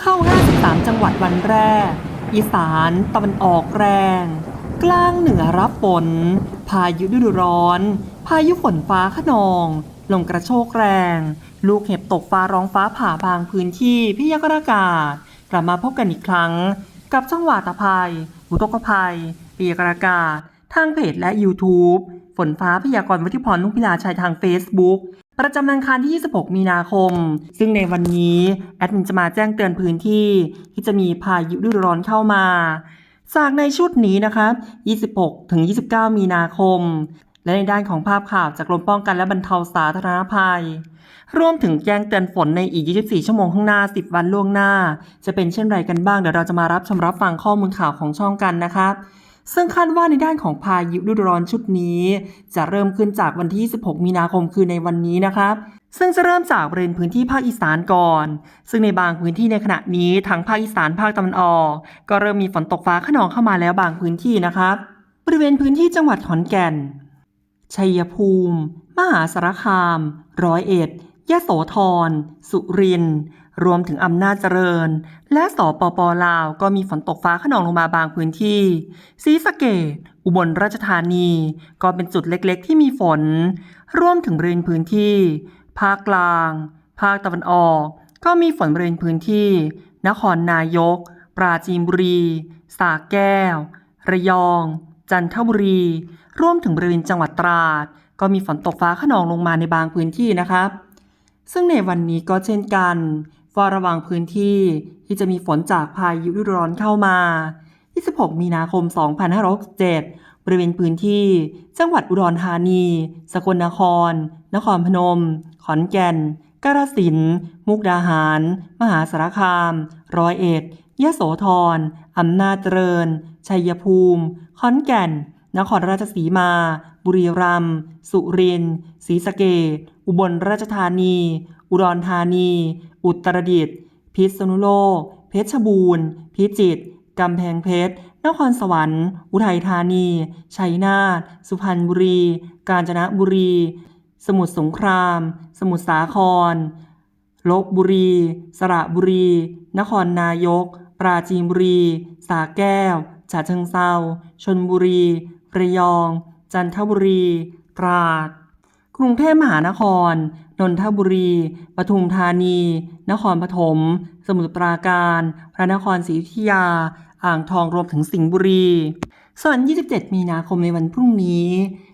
เข้า 53 จังหวัดวันแรก อีสานตะวันออกแรง กลางเหนือรับฝน พายุฤดูร้อน พายุฝนฟ้าขนอง ลมกระโชกแรง ลูกเห็บตกฟ้าร้องฟ้าผ่าบางพื้นที่พิยากรากาศ กลับมาพบกันอีกครั้ง กับช่องวาตภัยอุทกภัยพิยากรากาศ ทางเพจและ YouTube ฝนฟ้าพยากรณ์วุฒิพรนุ่งพิลาชัยทาง Facebook ประจำวันอังคารที่ 26 มีนาคม ซึ่งในวันนี้ แอดมินจะมาแจ้งเตือนพื้นที่ ที่จะมีพายุฤดูร้อนเข้ามา จากในชุดนี้นะคะ 26 ถึง 29 มีนาคม และในด้านของภาพข่าวจากกรมป้องกันและบรรเทาสาธารณภัย รวมถึงแจ้งเตือนฝนในอีก 24 ชั่วโมงข้างหน้า 10 วันล่วงหน้า จะเป็นเช่นไรกันบ้าง เดี๋ยวเราจะมารับชมรับฟังข้อมูลข่าวของช่องกันนะคะ ซึ่งคาดว่าในด้านของพายุฤดูร้อนชุดนี้ จะเริ่มขึ้นจากวันที่ 16 มีนาคมคือในวันนี้นะคะซึ่งจะเริ่มจากบริเวณพื้นที่ภาคอีสานก่อน ซึ่งในบางพื้นที่ในขณะนี้ทั้งภาคอีสานภาคตะวันออก ก็เริ่มมีฝนตกฟ้าขนองเข้ามาแล้วบางพื้นที่นะคะบริเวณพื้นที่จังหวัดขอนแก่น ชัยภูมิ มหาสารคาม ร้อยเอ็ด ยะโสธร สุรินทร์ รวมถึงอำนาจเจริญ และสปปลาวก็มีฝนตกฟ้าขนองลงมาบางพื้นที่ศรีสะเกดอุบลราชธานี ก็เป็นจุดเล็กๆ ที่มีฝน รวมถึงบริเวณพื้นที่ ภาคกลาง ภาคตะวันออก ก็มีฝนบริเวณพื้นที่ นครนายก ปราจีนบุรีสระแก้ว ระยอง จันทบุรี รวมถึงบริเวณจังหวัดตราด ก็มีฝนตกฟ้าขนองลงมาในบางพื้นที่นะครับซึ่งในวันนี้ก็เช่นกัน เฝ้าระวังพื้นที่ที่จะมีฝนจากพายุฤดูร้อนเข้ามา 26 มีนาคม 2567 บริเวณพื้นที่ จังหวัดอุดรธานี สกลนคร นครพนม ขอนแก่น กาฬสินธุ์มุกดาหาร มหาสารคาม ร้อยเอ็ดยะโสธร อำนาจเจริญ ชัยภูมิ ขอนแก่น นครราชสีมา บุรีรัมย์ สุรินทร์ ศรีสะเกษอุบลราชธานี อุดรธานี อุตรดิตถ์ พิษณุโลก เพชรบูรณ์ พิจิตร กำแพงเพชร นครสวรรค์ อุทัยธานี ชัยนาท สุพรรณบุรี กาญจนบุรี สมุทรสงคราม สมุทรสาคร ลบบุรี สระบุรี นครนายก ปราจีนบุรี สาแก้ว ฉะเชิงเซาชนบุรี ระยอง จันทบุรี ตราด กรุงเทพมหานคร นนทบุรี ปทุมธานี นครปฐม สมุทรปราการ พระนครศรีอยุธยา อ่างทองรวมถึงสิงห์บุรี ส่วน 27 มีนาคมในวันพรุ่งนี้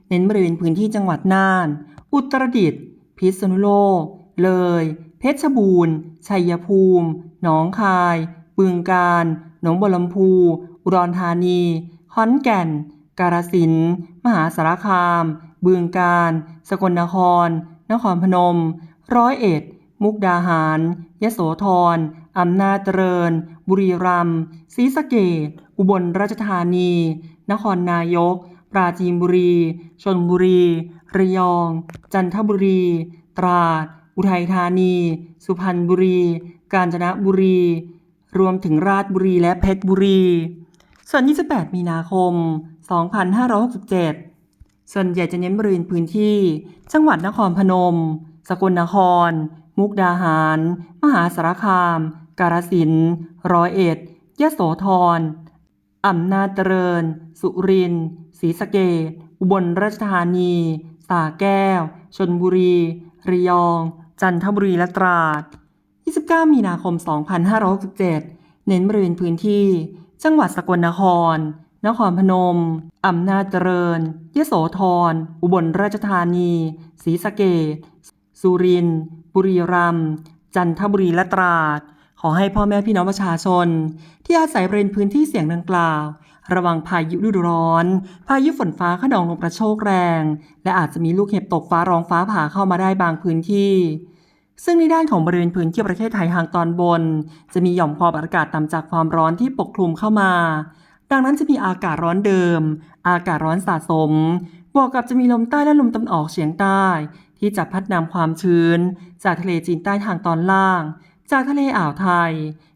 เน้นบริเวณพื้นที่จังหวัดน่าน อุตรดิตถ์ พิษณุโลก เลย เพชรบูรณ์ ชัยภูมิ หนองคาย บึงกาฬ หนองบัวลำพู อุดรธานี ขอนแก่น กาฬสินธุ์ มหาสารคาม บึงกาฬสกลนคร นครพนม ร้อยเอ็ด มุกดาหาร ยโสธร อำนาจเจริญ บุรีรัมย์ ศรีสะเกษอุบลราชธานี นครนายก ปราจีนบุรี ชลบุรี ระยอง จันทบุรี ตราด อุทัยธานี สุพรรณบุรี กาญจนบุรี รวมถึงราชบุรีและเพชรบุรี ส่วน 28 มีนาคม 2567 ส่วนใหญ่จะเน้นบริเวณพื้นที่ จังหวัดนครพนม สกลนคร มุกดาหาร มหาสารคาม กาฬสินธุ์ร้อยเอ็ดยโสธรอำนาจเจริญ สุรินทร์ศรีสะเกษอุบลราชธานี สาแก้ว ชนบุรี ระยอง จันทบุรีและตราด 29 มีนาคม 2567 เน้นบริเวณพื้นที่ จังหวัดสกลนคร นครพนม อำนาจเจริญ ยโสธร อุบลราชธานี ศรีสะเกษสุรินทร์ บุรีรัมย์ จันทบุรีและตราด ขอให้พ่อแม่พี่น้องประชาชน ที่อาศัยบริเวณพื้นที่เสี่ยงดังกล่าว ระวังพายุฤดูร้อน พายุฝนฟ้าขนองลมกระโชกแรง และอาจจะมีลูกเห็บตกฟ้าร้องฟ้าผ่าเข้ามาได้บางพื้นที่ซึ่งในด้านของบริเวณพื้นที่ประเทศไทยทางตอนบน จะมีหย่อมความอากาศต่ำจากความร้อนที่ปกคลุมเข้ามา ดังนั้นจะมีอากาศร้อนเดิม อากาศร้อนสะสม บวกกับจะมีลมใต้และลมตะวันออกเฉียงใต้ ที่จะพัดนำความชื้น จากทะเลจีนใต้ทางตอนล่าง จากทะเลอ่าวไทย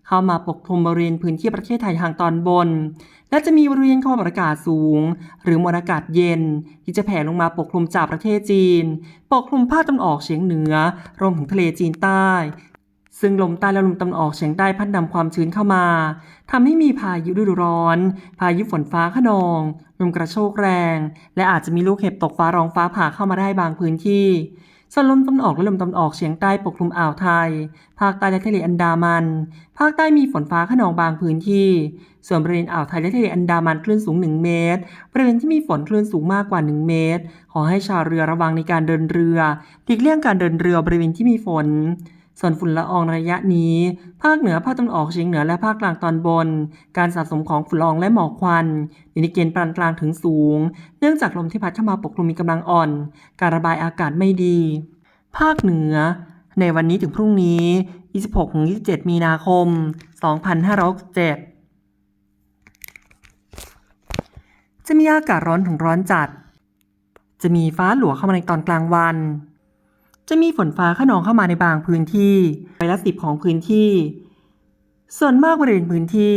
เข้ามาปกคลุมบริเวณพื้นที่ประเทศไทยทางตอนบน และจะมีบริเวณความอากาศสูง หรือมวลอากาศเย็น ที่จะแผ่ลงมาปกคลุมจากประเทศจีน ปกคลุมภาคตะวันออกเฉียงเหนือรวมถึงทะเลจีนใต้ ซึ่งลมใต้และลมตะวันออกเฉียงใต้พัดนำความชื้นเข้ามาทำให้มีพายุฤดูร้อน พายุฝนฟ้าขนองลมกระโชกแรง และอาจจะมีลูกเห็บตกฟ้าร้องฟ้าผ่าเข้ามาได้บางพื้นที่ส่วนลมตะวันออกและลมตะวันออกเฉียงใต้ปกคลุมอ่าวไทย ภาคใต้และทะเลอันดามัน ภาคใต้มีฝนฟ้าขนองบางพื้นที่ ส่วนบริเวณอ่าวไทยและทะเลอันดามันคลื่นสูง 1 เมตร บริเวณที่มีฝนคลื่นสูงมากกว่า 1 เมตร ขอให้ชาวเรือระวังในการเดินเรือหลีกเลี่ยงการเดินเรือบริเวณที่มีฝน ส่วนฝุ่นละอองระยะนี้ ภาคเหนือ ภาคตะวันออกเฉียงเหนือ และภาคกลางตอนบน การสะสมของฝุ่นละอองและหมอกควันอยู่ในเกณฑ์ปานกลางถึงสูง เนื่องจากลมที่พัดเข้ามาปกคลุมมีกำลังอ่อน การระบายอากาศไม่ดี ภาคเหนือ ในวันนี้ถึงพรุ่งนี้ 26-27 มีนาคม 2567จะมีอากาศร้อนถึงร้อนจัด จะมีฟ้าหลัวเข้ามาในตอนกลางวัน จะมีฝนฟ้าขนองเข้ามาในบางพื้นที่ร้อยละสิบของพื้นที่ ส่วนมากบริเวณพื้นที่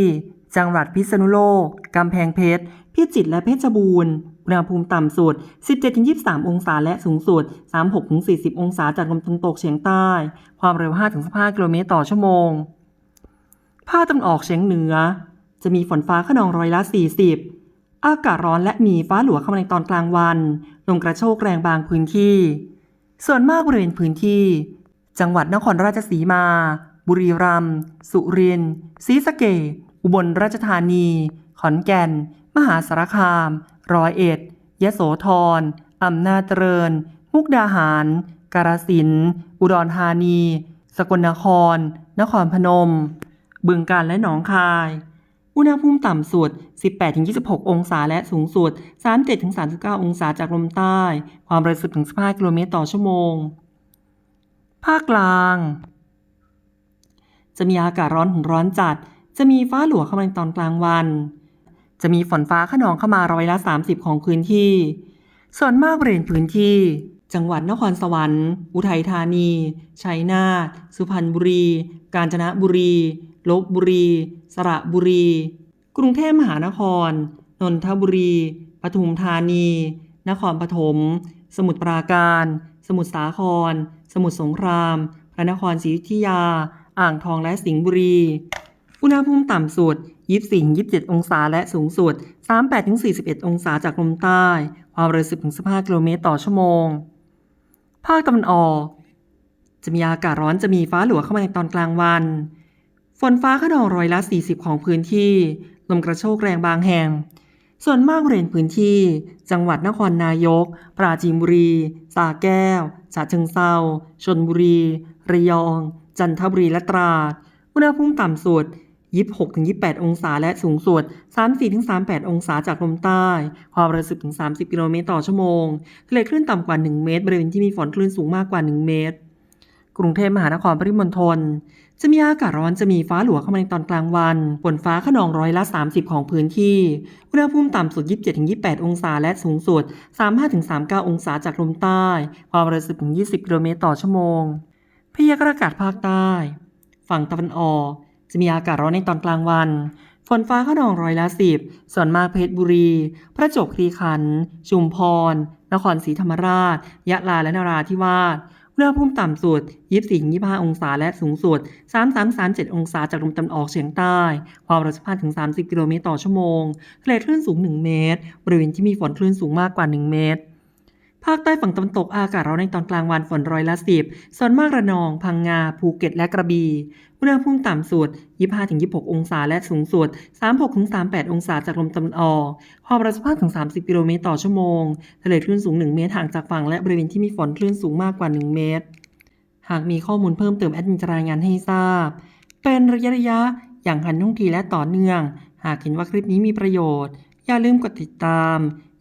จังหวัดพิษณุโลก กำแพงเพชร พิจิตรและเพชรบูรณ์อุณหภูมิต่ำสุด 17-23 องศาและสูงสุด 36-40 องศาจากลมตะวันตกเฉียงใต้ ความเร็ว 5-15 กิโลเมตรต่อชั่วโมง ภาคตะวันออกเฉียงเหนือ จะมีฝนฟ้าขนองร้อยละ 40 อากาศร้อนและมีฟ้าหลัวเข้ามาในตอนกลางวัน ลมกระโชกแรงบางพื้นที่ ส่วนมากบริเวณพื้นที่ จังหวัดนครราชสีมา บุรีรัมย์สุรินทร์ศรีสะเกษอุบลราชธานี ขอนแก่น มหาสารคาม ร้อยเอ็ด ยโสธรอำนาจเจริญ มุกดาหาร กาฬสินธุ์อุดรธานี สกลนคร นครพนม บึงกาฬและหนองคาย อุณหภูมิต่ำสุด 18-26 องศาและสูงสุด 37-39 องศาจากลมใต้ ความเร็วสุดถึง 15 กิโลเมตรต่อชั่วโมง ภาคกลาง จะมีอากาศร้อนถึงร้อนจัด จะมีฟ้าหลัวเข้ามาในตอนกลางวัน จะมีฝนฟ้าขนองเข้ามาร้อยละ 30 ของพื้นที่ ส่วนมากบริเวณพื้นที่ จังหวัดนครสวรรค์ อุทัยธานี ชัยนาท สุพรรณบุรี กาญจนบุรี ลบบุรี สระบุรี กรุงเทพมหานคร นนทบุรี ปทุมธานี นครปฐม สมุทรปราการ สมุทรสาคร สมุทรสงคราม พระนครศรีอยุธยา อ่างทองและสิงห์บุรี อุณหภูมิต่ำสุด 24-27 องศาและสูงสุด 38-41 องศาจากลมใต้ ความเร็ว10-15 กิโลเมตรต่อชั่วโมง ภาคตะวันออก จะมีอากาศร้อนจะมีฟ้าหลัวเข้ามาในตอนกลางวัน ฝนฟ้าขนองร้อยละ 40 ของพื้นที่ ลมกระโชกแรงบางแห่ง ส่วนมากบริเวณพื้นที่ จังหวัดนครนายก ปราจีนบุรีสระแก้ว ฉะเชิงเซาชนบุรี ระยอง จันทบุรีและตราด อุณหภูมิต่ำสุด 26-28 องศาและสูงสุด 34-38 องศาจากลมใต้ ความเร็ว10-30 กิโลเมตรต่อชั่วโมงทะเลคลื่นต่ำกว่า 1 เมตร บริเวณที่มีฝนคลื่นสูงมากกว่า 1 เมตร กรุงเทพมหานครปริมณฑลจะมีอากาศร้อนจะมีฟ้าหลัวเข้ามาในตอนกลางวันฝนฟ้าขนองร้อยละ 30 ของพื้นที่อุณหภูมิต่ำสุด 27-28 องศาและสูงสุด 35-39 องศาจากลมใต้ ความเร็ว 10-20 กิโลเมตรต่อชั่วโมง พยากรณ์อากาศภาคใต้ ฝั่งตะวันออก จะมีอากาศร้อนในตอนกลางวันฝนฟ้าขนองร้อยละสิบส่วนมากเพชรบุรีพระจวบคีรีขันธ์ชุมพร นครศรีธรรมราช ยะลาและนราธิวาส อุณหภูมิต่ำสุด 24-25 องศา และสูงสุด 33-37 องศา จากลมตะวันออกเฉียงใต้ ความเร็ว15-30 กิโลเมตรต่อชั่วโมงทะเลคลื่นสูง 1 เมตร บริเวณที่มีฝนคลื่นสูงมากกว่า 1 เมตร ภาคใต้ฝั่งตะวันตกอากาศร้อนในตอนกลางวันฝนร้อยละสิบส่วนมากระนอง พังงา ภูเก็ต และกระบี่ อุณหภูมิต่ำสุด 25-26 องศา และสูงสุด 36-38 องศาจากลมตะวันออก ความเร็ว15-30 กิโลเมตรต่อชั่วโมง ทะเลคลื่นสูง 1 เมตรห่างจากฝั่งและบริเวณที่มีฝนคลื่นสูงมากกว่า 1 เมตร หากมีข้อมูลเพิ่มเติมแอดมินจะรายงานให้ทราบ เป็นระยะระยะๆอย่างทันท่วงทีและต่อเนื่อง หากเห็นว่าคลิปนี้มีประโยชน์ อย่าลืมกดติดตาม